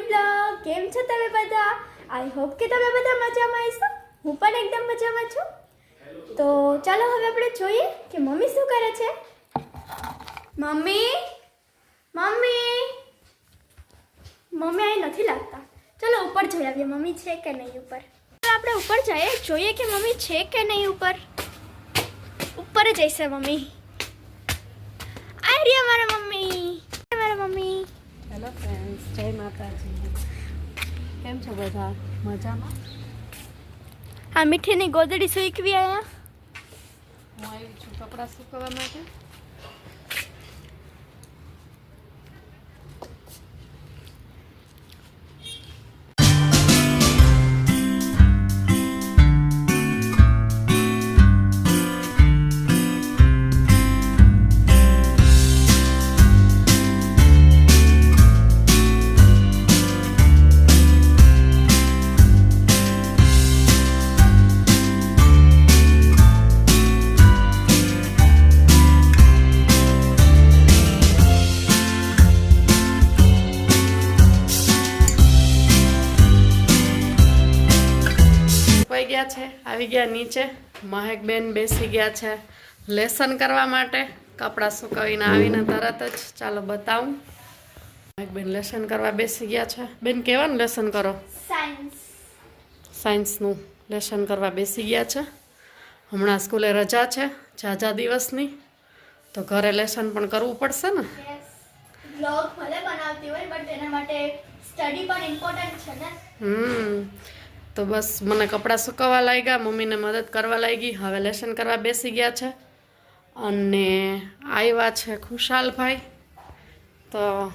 New કેમ છો તમે બધા? આઈ હોપ કે તમે બધા મજામાં હશો. હું પણ એકદમ મજામાં છું. તો ચાલો હવે આપણે જોઈએ કે મમ્મી શું કરે છે. મમ્મી? મમ્મી? મમ્મી અહીં નથી લાગતા. ચલો ઉપર જઈ આવીએ. મમ્મી છે કે નહીં ઉપર? આપણે ઉપર જઈએ. જોઈએ કે મમ્મી છે કે નહીં ઉપર? ઉપર જઈશે મમ્મી. આઈ રહ્યા મારા મમ્મી. મારા મમ્મી. હેલો ફ્રેન્ડ્સ જય માતાજી. કેમ છો બધા? મજામાં? આ મીઠીની ગોદડી સૂકવી આયા? હું આવી છું કપડાં સુકવવા માટે. નીચે. મહેકબેન બેસી ગયા છે લેસન કરવા માટે. કપડાં સુકાવીને આવીને તરત જ ચાલો બતાવું. મહેકબેન લેસન કરવા બેસી ગયા છે. બેન કેવાનું લેસન કરો? સાયન્સ સાયન્સનું લેસન કરવા બેસી ગયા છે. હમણાં સ્કૂલે રજા છે ઝાઝા દિવસની. તો ઘરે લેસન પણ કરવું પડશે ને? બ્લોગ ભલે બનાવતી હોય બટ એના માટે સ્ટડી પણ ઇમ્પોર્ટન્ટ છે ને? હમ. તો બસ મને કપડાં સુકવવા લાગ્યા મમ્મીને મદદ કરવા લાગી. હવે લેસન કરવા બેસી ગયા છે. અને આવ્યા છે ખુશાલભાઈ. તો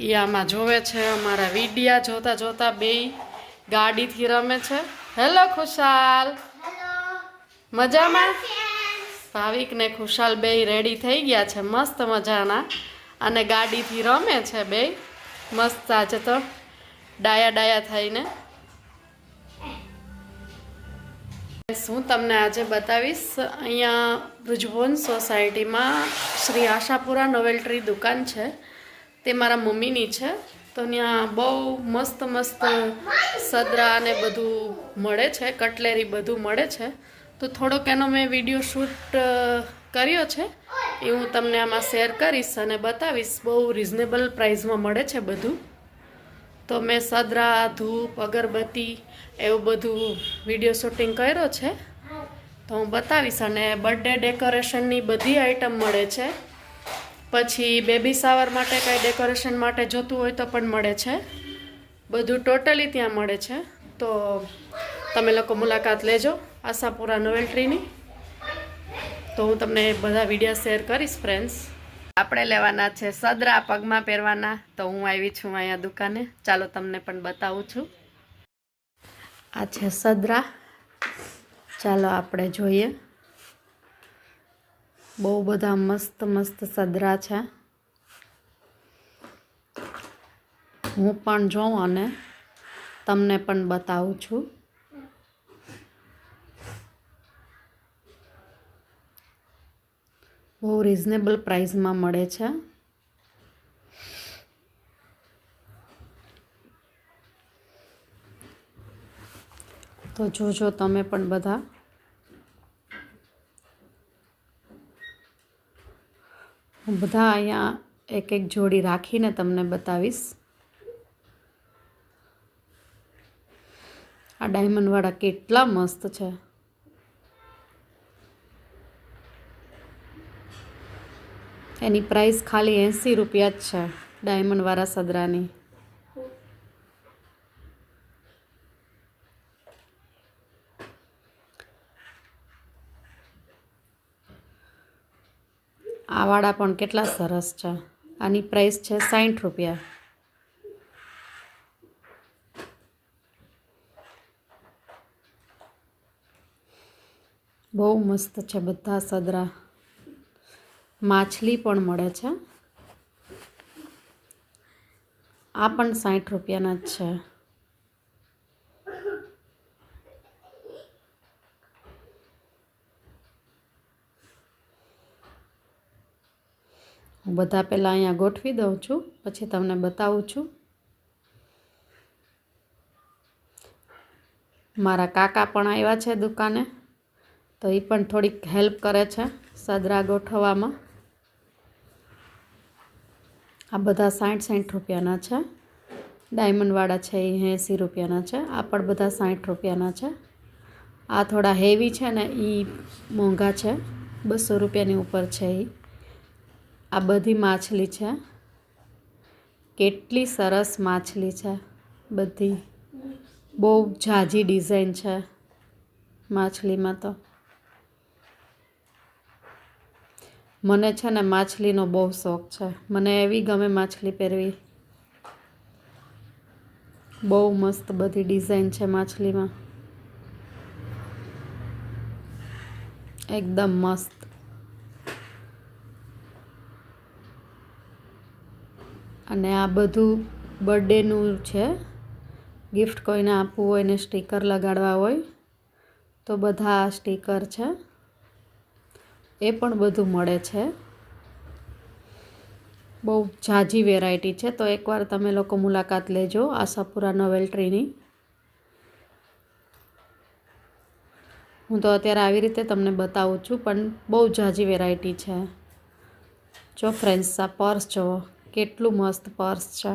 એ આમાં જોવે છે અમારા વિડિયા જોતા જોતા બેય ગાડીથી રમે છે. હેલો ખુશાલ. મજામાં? ભાવિક ને ખુશાલ બેય રેડી થઈ ગયા છે મસ્ત મજાના. અને ગાડીથી રમે છે બેય. મસ્ત આજે તો ડાયા ડાયા થઈને. હું તમને આજે બતાવીશ? અહીંયા ભુજભોન સોસાયટીમાં શ્રી આશાપુરા નોવેલ્ટ્રી દુકાન છે. તે મારા મમ્મીની છે. તો ત્યાં બહુ મસ્ત મસ્ત સદરા અને બધું મળે છે. કટલેરી બધું મળે છે. તો થોડોક એનો મેં વીડિયો શૂટ કર્યો છે. એ હું તમને આમાં શેર કરીશ અને બતાવીશ. બહુ રિઝનેબલ પ્રાઇસમાં મળે છે બધું. તો મેં સદરા, ધૂપ, અગરબત્તી એવું બધું વીડિયો શૂટિંગ કર્યો છે. તો હું બતાવીશ અને બર્થડે ડેકોરેશનની બધી આઈટમ મળે છે. પછી બેબી શાવર માટે કાંઈ ડેકોરેશન માટે જોતું હોય તો પણ મળે છે. બધું ટોટલી ત્યાં મળે છે. તો તમે લોકો મુલાકાત લેજો આશાપુરા નોવેલ્ટ્રીની તો હું તમને બધા વિડીયા શેર કરીશ ફ્રેન્ડ્સ આપણે લેવાના છે સદરા પગમાં પહેરવાના. તો હું આવી છું અહીંયા દુકાને. ચાલો તમને પણ બતાવું છું. આ છે સદરા. ચાલો આપણે જોઈએ. બહુ બધા મસ્ત મસ્ત સદરા છે. હું પણ જોઉં અને તમને પણ બતાવું છું. બહુ રિઝનેબલ પ્રાઇસમાં મળે છે. તો જોજો તમે પણ બધા. હું બધા અહીંયા એક એક જોડી રાખીને તમને બતાવીશ. આ ડાયમંડવાળા કેટલા મસ્ત છે. એની પ્રાઇસ ખાલી એંસી રૂપિયા જ છે ડાયમંડવાળા સદરાની. આ વાળા પણ કેટલા સરસ છે. આની પ્રાઇસ છે સાઠ રૂપિયા. બહુ મસ્ત છે બધા સદરા. માછલી પણ મળે છે. આ પણ સાઠ રૂપિયાના જ છે. હું બધા પહેલાં અહીંયા ગોઠવી દઉં છું, પછી તમને બતાવું છું. મારા કાકા પણ આવ્યા છે દુકાને, તો એ પણ થોડીક હેલ્પ કરે છે, સદરા ગોઠવવામાં. આ બધા સાઠ સાઠ રૂપિયાના છે. ડાયમંડવાળા છે એ એંસી રૂપિયાના છે. આ પણ બધા સાઠ રૂપિયાના છે. આ થોડા હેવી છે ને એ મોંઘા છે. બસો રૂપિયાની ઉપર છે એ આ બધી માછલી છે. કેટલી સરસ માછલી છે. બધી. બહુ ઝાઝી ડિઝાઇન છે માછલીમાં તો. મને છે ને માછલીનો બહુ શોખ છે. મને એવી ગમે માછલી પહેરવી. બહુ મસ્ત બધી ડિઝાઇન છે માછલીમાં. એકદમ મસ્ત. અને આ બધું બર્થડેનું છે. ગિફ્ટ કોઈને આપવું હોય ને સ્ટીકર લગાડવા હોય, તો બધા આ સ્ટીકર છે. એ પણ બધું મળે છે. બહુ ઝાઝી વેરાયટી છે. તો એકવાર તમે લોકો મુલાકાત લેજો આશાપુરા નોવેલ્ટ્રીની હું તો અત્યારે આવી રીતે તમને બતાવું છું, પણ બહુ ઝાઝી વેરાયટી છે. જો ફ્રેન્ડ્સ આ પર્સ જુઓ, કેટલું મસ્ત પર્સ છે.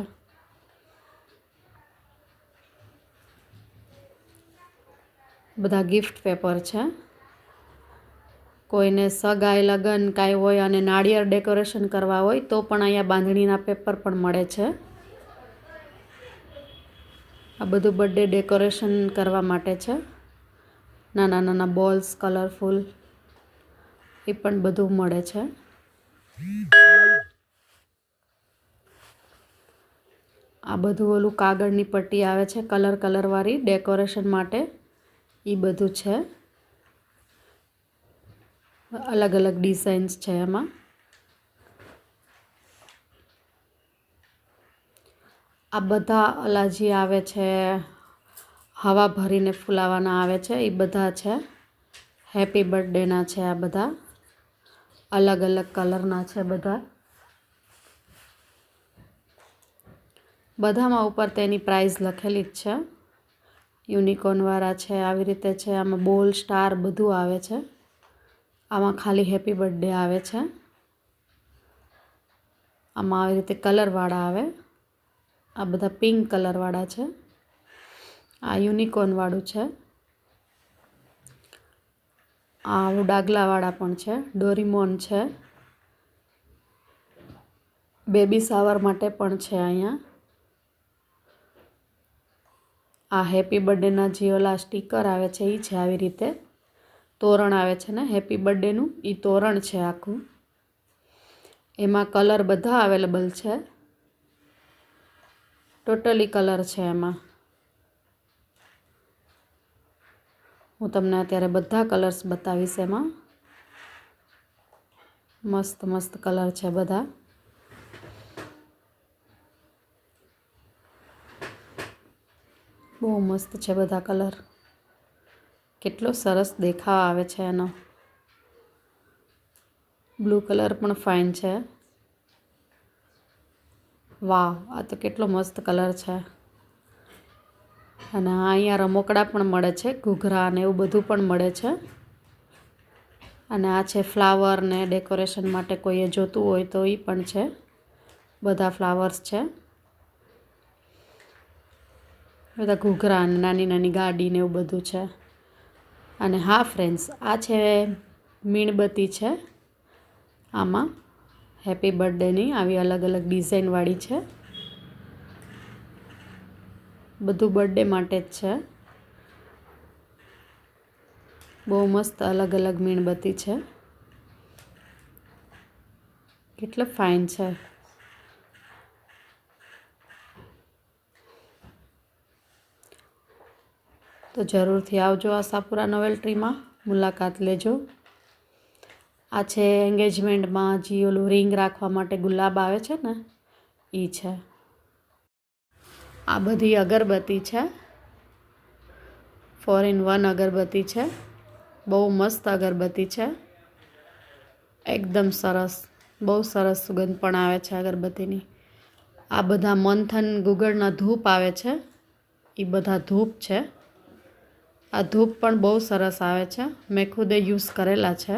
બધા ગિફ્ટ પેપર છે. કોઈને સગાઈ, લગ્ન કાંઈ હોય અને નાળિયેર ડેકોરેશન કરવા હોય તો પણ અહીંયા બાંધણીના પેપર પણ મળે છે. આ બધું બર્થડે ડેકોરેશન કરવા માટે છે. નાના નાના બોલ્સ, કલરફુલ, એ પણ બધું મળે છે. આ બધું ઓલું કાગળની પટ્ટી આવે છે, કલર, કલરવાળી ડેકોરેશન માટે. એ બધું છે. અલગ અલગ ડિઝાઇન્સ છે એમાં. આ બધા અલાજી આવે છે, હવા ભરીને ફૂલાવાના આવે છે એ બધા છે. હેપી બર્થડેના છે આ બધા. અલગ અલગ કલરના છે બધા. બધામાં ઉપર તેની પ્રાઇઝ લખેલી જ છે. યુનિકોર્નવાળા છે, આવી રીતે છે. આમાં બોલ સ્ટાર બધું આવે છે. આમાં ખાલી હેપી બર્થડે આવે છે. આમાં આવી રીતે કલરવાળા આવે. આ બધા પિંક કલરવાળા છે. આ યુનિકોર્નવાળું છે. આ ડાગલાવાળા પણ છે. ડોરીમોન છે. બેબી સાવર માટે પણ છે અહીંયા. આ હેપી બર્થડેના જે ઓલા સ્ટીકર આવે છે એ છે આવી રીતે. તોરણ આવે છે ને હેપી બર્થડેનું એ તોરણ છે આખું. એમાં કલર બધા અવેલેબલ છે. ટોટલી કલર છે એમાં. હું તમને અત્યારે બધા કલર્સ બતાવીશ એમાં. મસ્ત મસ્ત કલર છે બધા. બહુ મસ્ત છે બધા કલર કેટલો સરસ દેખાવ આવે છે એનો. બ્લુ કલર પણ ફાઇન છે. વાહ આ તો કેટલો મસ્ત કલર છે. અને અહીંયા રમકડા પણ મળે છે, ઘૂઘરા ને એવું બધું પણ મળે છે. અને આ છે ફ્લાવર ને ડેકોરેશન માટે કોઈએ જોતું હોય તો એ પણ છે. બધા ફ્લાવર્સ છે. બધા ઘૂઘરા ને નાની નાની ગાડી ને એવું બધું છે. અને હા ફ્રેન્ડ્સ આ છે મીણબત્તી છે. આમાં હેપી બર્થડેની આવી અલગ અલગ ડિઝાઇનવાળી છે. બધું બર્થડે માટે જ છે. બહુ મસ્ત અલગ અલગ મીણબત્તી છે. કેટલો ફાઇન છે. તો જરૂરથી આવજો આશાપુરા નોવેલ્ટ્રીમાં મુલાકાત લેજો. આ છે એન્ગેજમેન્ટમાં જે ઓલું રિંગ રાખવા માટે ગુલાબ આવે છે ને એ છે. આ બધી અગરબત્તી છે. ફોર ઇન વન અગરબત્તી છે. બહુ મસ્ત અગરબત્તી છે. એકદમ સરસ, બહુ સરસ સુગંધ પણ આવે છે અગરબત્તીની. આ બધા મંથન ગુગળના ધૂપ આવે છે. એ બધા ધૂપ છે. આ ધૂપ પણ બહુ સરસ આવે છે. મેં ખુદે યુઝ કરેલા છે.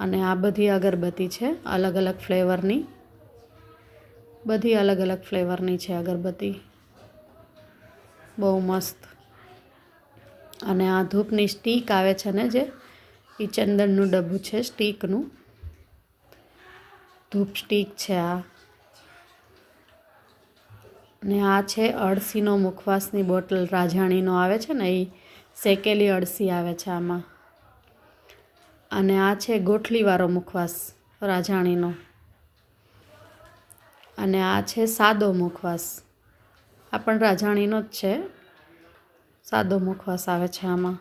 અને આ બધી અગરબત્તી છે અલગ અલગ ફ્લેવરની. બધી અલગ અલગ ફ્લેવરની છે અગરબત્તી. બહુ મસ્ત. અને આ ધૂપની સ્ટીક આવે છે ને જે, એ ચંદનનું ડબ્બું છે, સ્ટીકનું. ધૂપ સ્ટીક છે આ. ને આ છે અળસીનો મુખવાસની બોટલ રાજાણીનો આવે છે ને, એ શેકેલી અળસી આવે છે આમાં. અને આ છે ગોઠલીવાળો મુખવાસ રાજાણીનો. અને આ છે સાદો મુખવાસ. આ પણ રાજાણીનો જ છે. સાદો મુખવાસ આવે છે આમાં.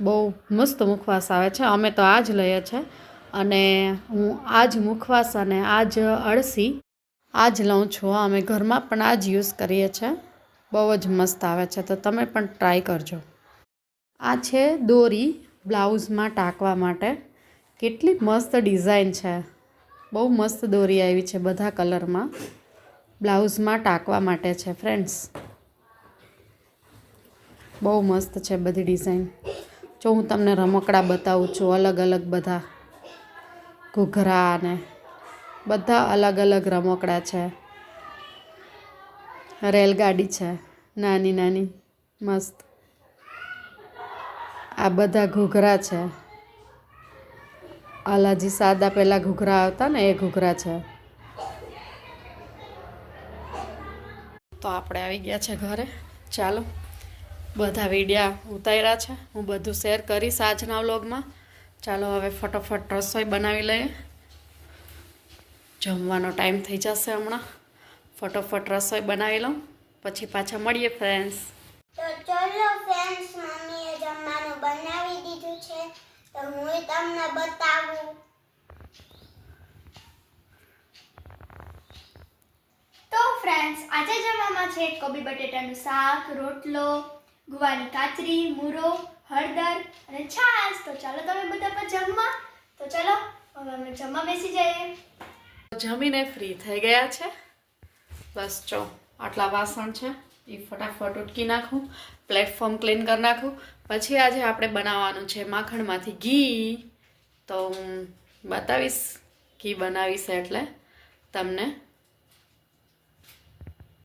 બહુ મસ્ત મુખવાસ આવે છે. અમે તો આ જ લઈએ છે. અને હું આ જ મુખવાસ અને આ જ અળસી આ જ લઉં છું. અમે ઘરમાં પણ આ જ યુઝ કરીએ છીએ. બહુ જ મસ્ત આવે છે. તો તમે પણ ટ્રાય કરજો. આ છે દોરી બ્લાઉઝમાં ટાંકવા માટે. કેટલી મસ્ત ડિઝાઇન છે. બહુ મસ્ત દોરી આવી છે બધા કલરમાં. બ્લાઉઝમાં ટાંકવા માટે છે ફ્રેન્ડ્સ બહુ મસ્ત છે બધી ડિઝાઇન જો હું તમને રમકડા બતાવું છું અલગ અલગ બધા. ઘૂઘરા અને બધા અલગ અલગ રમકડા છે. રેલગાડી છે. નાની નાની, મસ્ત. આ બધા ઘૂઘરા છે. અલાજી સાદા પહેલાં ઘૂઘરા આવતા ને એ ઘૂઘરા છે. તો આપણે આવી ગયા છે ઘરે. ચાલો, બધા વિડીયા ઉતાર્યા છે. હું બધું શેર કરીશ આજના વ્લોગમાં. ચાલો હવે ફટોફટ રસોઈ બનાવી લઈએ. જમવાનો ટાઈમ થઈ જશે હમણાં. ફટોફટ રસોઈ બનાવી લઉં. પછી પાછા મળીએ ફ્રેન્ડ્સ તો ચલો ફ્રેન્ડ્સ મમ્મીએ જમવાનું બનાવી દીધું છે. તો હું તમને બતાવું. તો ફ્રેન્ડ્સ આજે જમવામાં છે કોબી બટેટાનું શાક રોટલો ગુવાની કાચરી મૂરો હળદર અને છાશ. તો ચાલો તમે બધા પણ જમવા. તો ચાલો હવે અમે જમવા બેસી જઈએ. જમીને ફ્રી થઈ ગયા છે. બસ જો, આટલા વાસણ છે એ ફટાફટ ઉટકી નાખું પ્લેટફોર્મ ક્લીન કરી નાખું. પછી આજે આપણે બનાવવાનું છે માખણમાંથી ઘી. તો હું બતાવીશ, ઘી બનાવીશ એટલે તમને.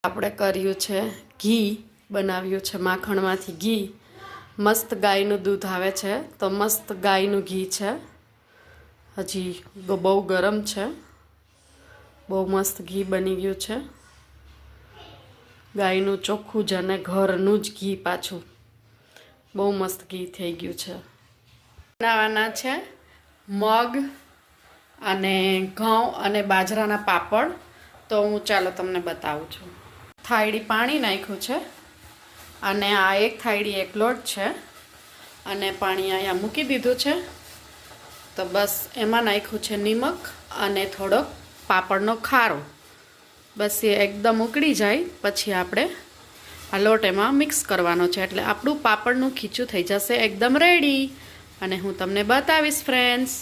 આપણે કર્યું છે ઘી, બનાવ્યું છે માખણમાંથી ઘી. મસ્ત ગાયનું દૂધ આવે છે, તો મસ્ત ગાયનું ઘી છે. હજી બહુ ગરમ છે. બહુ મસ્ત ઘી બની ગયું છે. ગાયનું ચોખ્ખું જ અને ઘરનું જ ઘી પાછું. બહુ મસ્ત ઘી થઈ ગયું છે. બનાવવાના છે મગ અને ઘઉં અને બાજરાના પાપડ. તો હું ચાલો તમને બતાવું છું. થાળી પાણી નાખ્યું છે અને આ એક થાળી એક લોટ છે અને પાણી અહીંયા મૂકી દીધું છે. તો બસ એમાં નાખ્યું છે નિમક અને થોડોક પાપડનો ખારો. બસ એ એકદમ ઉકળી જાય, પછી આપણે આ લોટ એમાં મિક્સ કરવાનો છે. એટલે આપણું પાપડનું ખીચું થઈ જશે એકદમ રેડી અને હું તમને બતાવીશ ફ્રેન્ડ્સ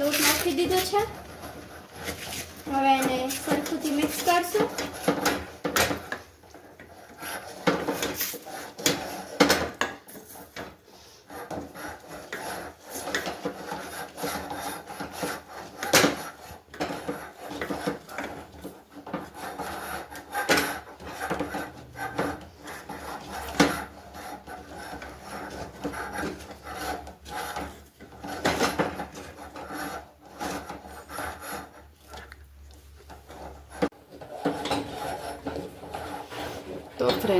લોટ નાખી દીધો છે. હવે એને સરખુંથી મિક્સ કરશું.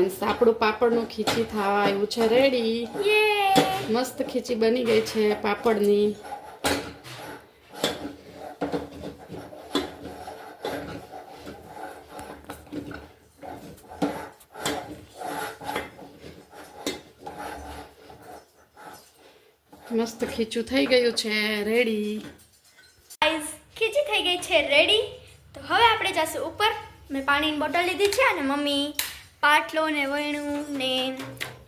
ફ્રેન્ડ્સ આપણું પાપડનું ખીચી થવા આવ્યું છે રેડી મસ્ત ખીચી બની ગઈ છે પાપડની. મસ્ત ખીચું થઈ ગયું છે રેડી ખીચી થઈ ગઈ છે રેડી તો હવે આપણે જશું ઉપર. મેં પાણીની બોટલ લીધી છે અને મમ્મી પાટલો ને વણું ને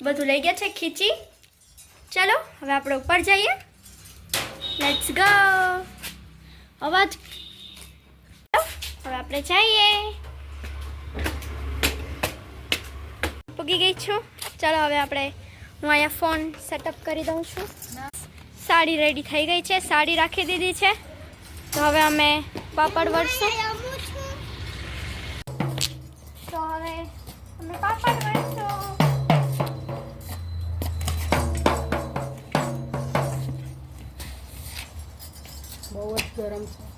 બધું લઈ ગયા છે ખીચી. ચાલો, હવે આપણે ઉપર જઈએ. લેટ્સ ગો અવાજ. હવે આપણે જઈએ. પૂગી ગઈ છું. ચાલો, હવે આપણે હું અહીંયા ફોન સેટઅપ કરી દઉં છું. સાડી રેડી થઈ ગઈ છે. સાડી રાખી દીધી છે. તો હવે અમે પાપડ વળશું. તો હવે બહુ જ ગરમ છે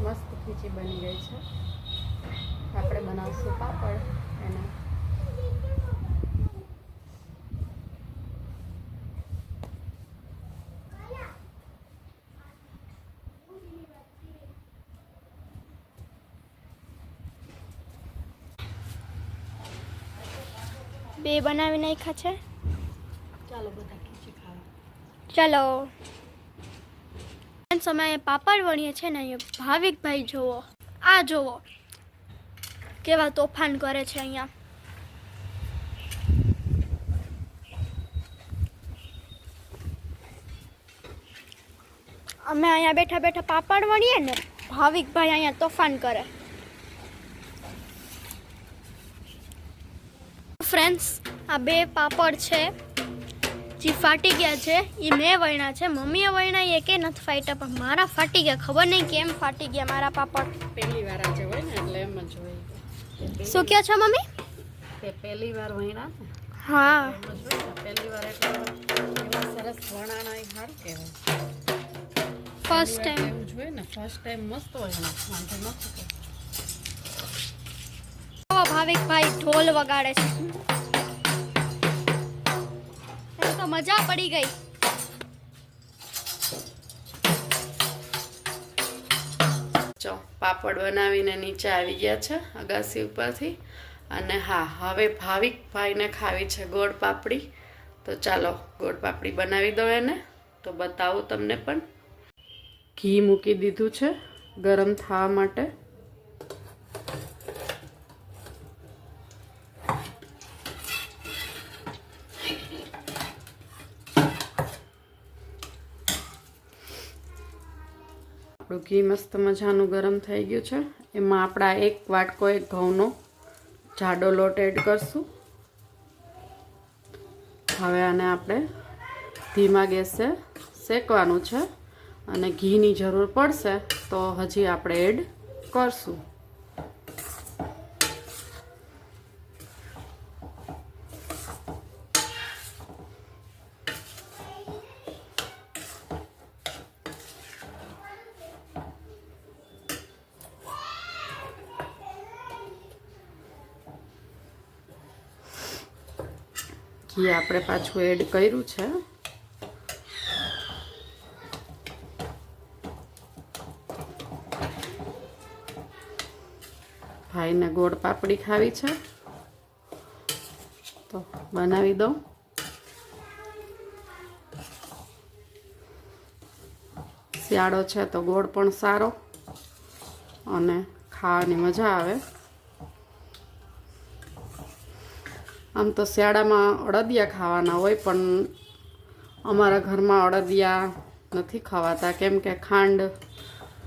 મસ્ત ખીચી બની ગઈ છે. આપણે બનાવશું પાપડ એના. બે બનાવી નાખ્યા છે? ચાલો બધા ખીચી ખાવા. ચલો. અહીંયા પાપડ વણીએ છે ને અહીંયા ભાવિકભાઈ જોવો. આ જોવો. કેવા તોફાન કરે છે અહીંયા. અમે અહીંયા બેઠા બેઠા પાપડ વણીએ ને ભાવિકભાઈ અહીંયા તોફાન કરે. ફ્રેન્ડ્સ આ બે પાપડ છે. જે ફાટી ગયા છે એ મેં વણ્યા છે. મમ્મીએ વણ્યા એ કે નથી ફાટ્યા પણ મારા ફાટી ગયા. ખબર નહીં કેમ ફાટી ગયા મારા પાપડ. પહેલી વાર આજે હોય ને એટલે એમ જ હોય. શું કહો છો મમ્મી? તે પહેલી વાર વહીણા હા. હોય ને પહેલી વાર એટલે સરસ વણાણા એ હાર કહેવાય. ફર્સ્ટ ટાઈમ જોઈએ ને ફર્સ્ટ ટાઈમ મસ્ત વહીણા વાંધો નથી. ભાવિકભાઈ ઢોલ વગાડે છે. મજા પડી ગઈ. ચો પાપડ બનાવીને નીચે આવી ગયા છે, અગાસી ઉપરથી. અને હા, હવે ભાવિક ભાઈને ખાવી છે ગોળ પાપડી. તો ચાલો, ગોળ પાપડી બનાવી દો એને. તો બતાવું તમને પણ. ઘી મૂકી દીધું છે ગરમ થવા માટે. આપણું ઘી મસ્ત મજાનું ગરમ થઈ ગયું છે. એમાં આપણા એક વાટકો એક ઘઉંનો જાડો લોટ એડ કરશું. હવે આને આપણે ધીમા ગેસે શેકવાનું છે અને ઘીની જરૂર પડશે તો હજી આપણે એડ કરશું. ઘી આપણે પાછું એડ કર્યું છે. ભાઈને ગોળ પાપડી ખાવી છે. તો બનાવી દઉં. શિયાળો છે તો ગોળ પણ સારો અને ખાવાની મજા આવે. આમ તો શિયાળામાં અડદિયા ખાવાના હોય, પણ અમારા ઘરમાં અડદિયા નથી ખવાતા. કેમ કે ખાંડ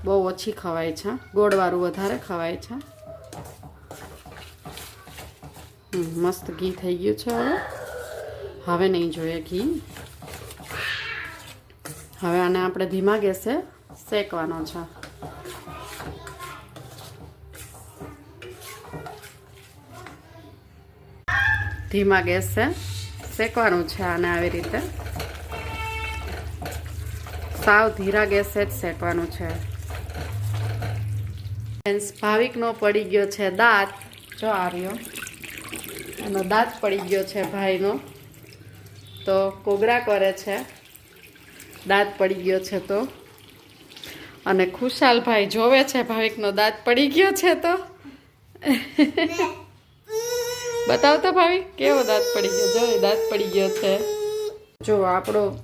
બહુ ઓછી ખવાય છે. ગોળવાળું વધારે ખવાય છે. મસ્ત ઘી થઈ ગયું છે હવે. હવે નહીં જોઈએ ઘી. હવે આને આપણે ધીમા ગેસે શેકવાનો છે. ધીમા ગેસે શેકવાનું છે આને આવી રીતે. સાવ ધીરા ગેસે જ શેકવાનું છે. ભાવિકનો પડી ગયો છે દાંત. જો આવ્યો એનો દાંત પડી ગયો છે ભાઈનો. તો કોગરા કરે છે. દાંત પડી ગયો છે તો. અને ખુશાલભાઈ જોવે છે ભાવિકનો દાંત પડી ગયો છે તો. બતાવતો ભાવી? કેવો દાંત પડી ગયો? જો દાંત પડી ગયો છે. જો, આપણો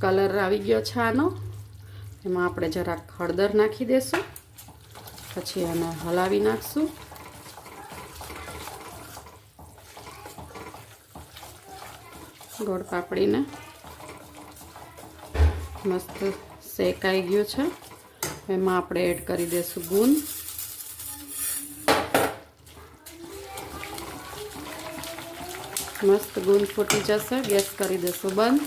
કલર આવી ગયો છે આનો. એમાં આપણે જરાક હળદર નાખી દેશું. પછી આને હલાવી નાખશું. ગોળ પાપડીને. મસ્ત શેકાઈ ગયું છે. એમાં આપણે એડ કરી દઈશું ગુંદ મસ્ત ગુંદ ફૂટી જશે. ગેસ કરી દઈશું બંધ.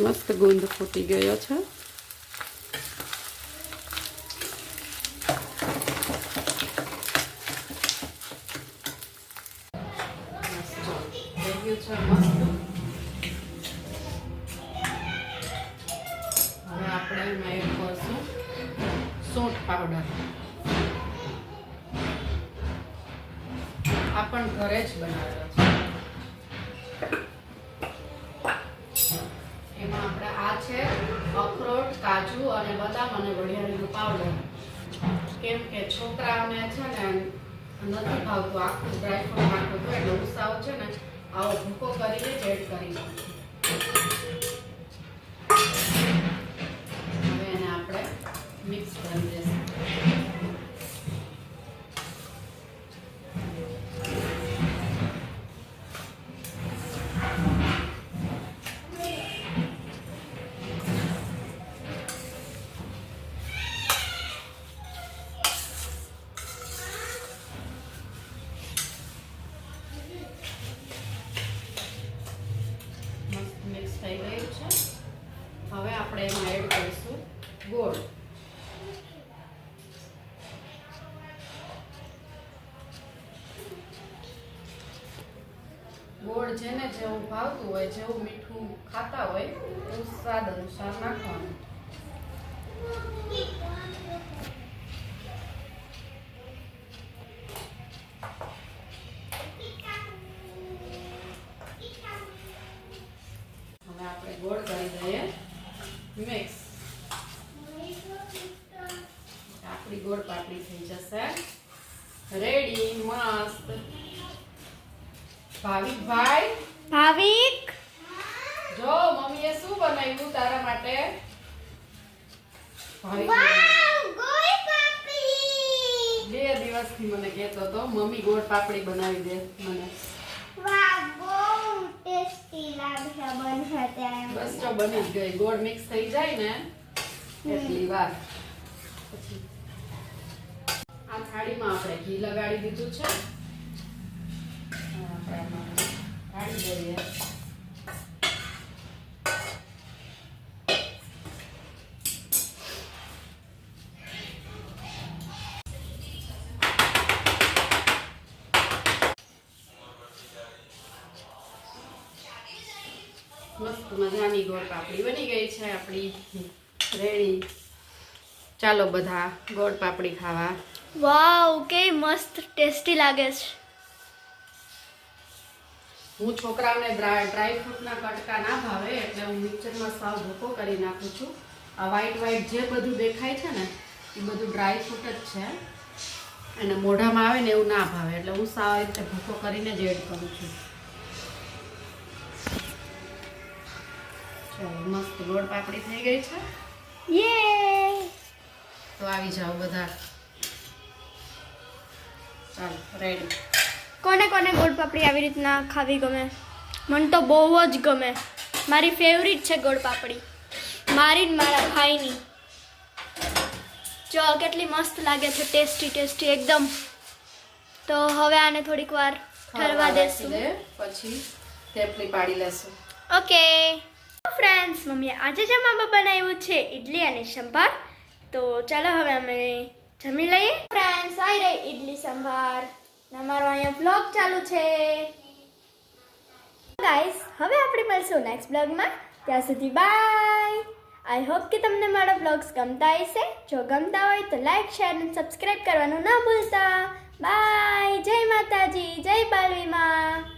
મસ્ત ગુંદ ફૂટી ગયો છે. એમાં એડ કરશું સોટ પાવડર. આ ઘરે જ બનાવેલો છે. એમાં આપણે આ છે અખરોટ, કાજુ અને બદામ અને વઢિયાળીનો પાવડર. કેમ કે છોકરાઓને છે ને નથી ભાવતું. આખું ડ્રાયફ્રૂટ નાખવું એટલે ઉત્સાહ છે ને, આવો ભૂકો કરીને જ એડ કરી નાખીએ જેવું ભાવતું હોય જેવું મીઠું ખાતા હોય એવું સ્વાદ અનુસાર નાખવાનું હવે આપણે ગોળ કરી દઈએ મિક્સ આપણી ગોળ પાપડી થઈ જશે રેડી મસ્ત ભાવિકભાઈ ભાવિક? જો મમ્મીએ શું બનાવ્યું તારા માટે? બે દિવસથી મને કહેતો હતો મમ્મી ગોળ પાપડી બનાવી દે મને. બસ જો બની જ ગઈ. ગોળ મિક્સ થઈ જાય ને એટલી વાર. પછી આ થાળીમાં આપણે ઘી લગાડી દીધું છે. કાઢી દઈએ મસ્ત મજાની ગોળ પાપડી બની ગઈ છે આપણી રેડી. ચાલો બધા ગોળ પાપડી ખાવા. વાવ કે મસ્ત ટેસ્ટી લાગે છે. હું છોકરાઓને ડ્રાય ડ્રાય ફ્રૂટના કટકા ના ભાવે એટલે હું મિક્સરમાં સાવ ભૂકો કરી નાખું છું. આ વ્હાઈટ વ્હાઈટ જે બધું દેખાય છે ને એ બધું ડ્રાય ફ્રૂટ જ છે. અને મોઢામાં આવે ને એવું ના ભાવે એટલે હું સાવ રીતે ભૂકો કરીને જ એડ કરું છું. ચાલો મસ્ત ગોળ પાપડી થઈ ગઈ છે. યે તો આવી જાઓ બધા. ચાલો રેડી કોને કોને ગોળ પાપડી આવી રીતના ખાવી ગમે? મને તો બહુ જ ગમે. મારી ફેવરિટ છે ગોળ પાપડી. મારી ને મારા ભાઈની. જો કેટલી મસ્ત લાગે છે ટેસ્ટી ટેસ્ટી એકદમ. તો હવે આને થોડીક વાર ઠરવા દેશું. પછી થેપલી પાડી લેશું. ઓકે. ફ્રેન્ડ્સ મમ્મીએ આજે જમવામાં બનાવ્યું છે ઇડલી અને સંભાર. તો ચાલો હવે અમે જમી લઈએ. ફ્રેન્ડ્સ આવી રહી ઇડલી સંભાર. અમારો અહીંયા બ્લોગ ચાલુ છે. ગાઈસ હવે આપણે મળશું નેક્સ્ટ બ્લોગમાં ત્યાં સુધી બાય આઈ હોપ કે તમને મારા બ્લોગ્સ ગમતા હશે. જો ગમતા હોય તો લાઈક શેર અને સબસ્ક્રાઈબ કરવાનું ના ભૂલતા. બાય જય માતાજી. જય બાલવીમાં.